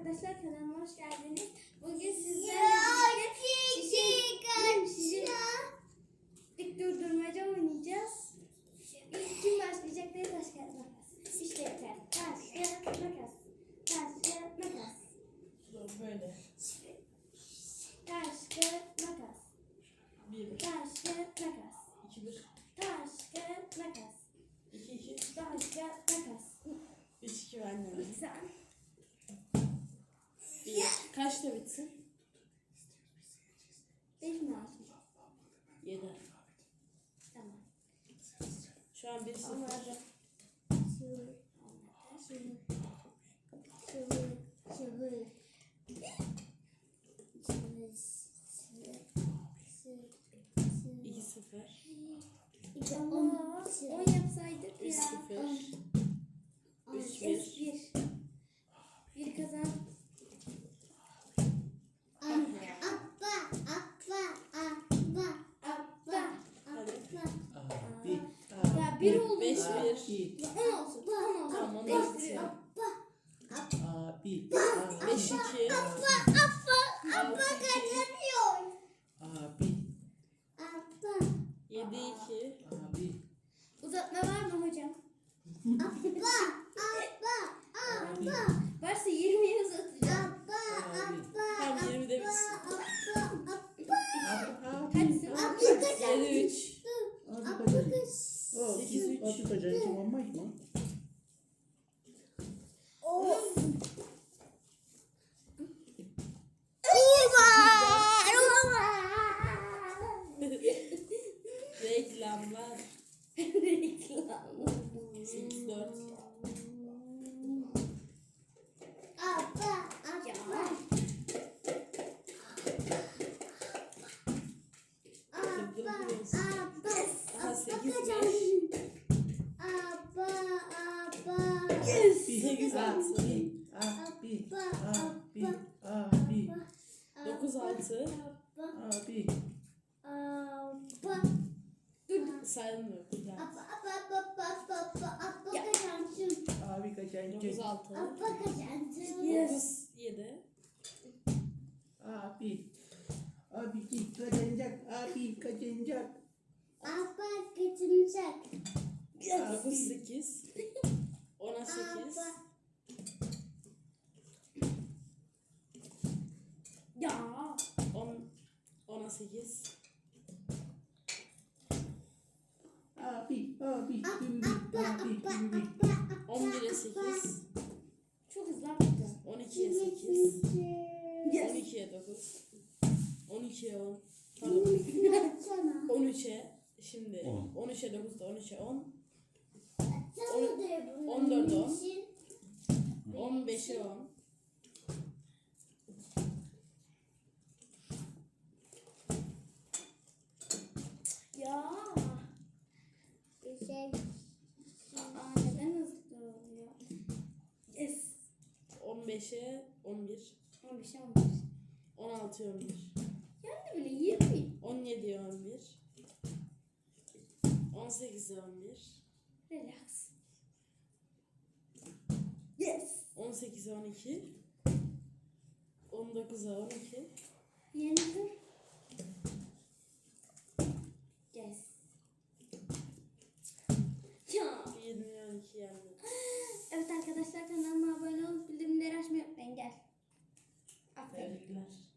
arkadaşlar kanalıma hoş geldiniz. Bugün sizlerle birlikte şişe dik durdurmaca oynayacağız. İlk kim başlayacak diye taş kağıt makas. İşte yeter. Taş kağıt makas. Taş kağıt makas. Böyle. Taş kağıt makas. Bir, Taş kağıt makas. iki, bir, Taş kağıt makas. iki, iki, Taş kağıt makas. üç, iki benden. Sen. Kaçta bitsin? Beş mi altı? Yedi. Tamam. Şu an bir sıfır. Onlarda. İki sıfır. Ama on yapsaydık Üç ya. sıfır. Üç Üç bir. bir. Bir kazan. Abla. Hadi. Abi, Ya bir oldu. Beş bir. On olsun. On olsun. Tamam, Beş onu bir. abi, Beş iki. Altı iki. abi, Yedi iki. abi, Uzatma var mı hocam? Varsa 20'ye uzatacağım. Tam yirmi de bitsin. Hadi sen. Yedi üç. abi kaçacak. Sekiz üç. Abi kaçacak kim olmaz A B A abi, abi, abi, abi. 9 6 abi. Dur sayılmıyor. Abi kaçancı? 9 6 Yes. 7 Abi. Abi git kaçancak. Abi kaçancak. Abi kaçancak. 9 8 8. Abi, abi, bimbi, abi, abi bimbi. 11'e 8. Çok hızlı attı. 12'ye 8. 12'ye 9. 12'ye 10. Pardon. 13'e şimdi 10. 13'e 9'da 13'e 10. 15'e 11. 15'e 11. 16'ya 11. Yani bile 20. 17'ye 11. 18'e 11. Relax. Yes. 18'e 12. 19'a 12. Yenidir. Yes. Ya. 20'ye 12 yani. evet arkadaşlar kanalıma Gel. Aferin. Tebrikler.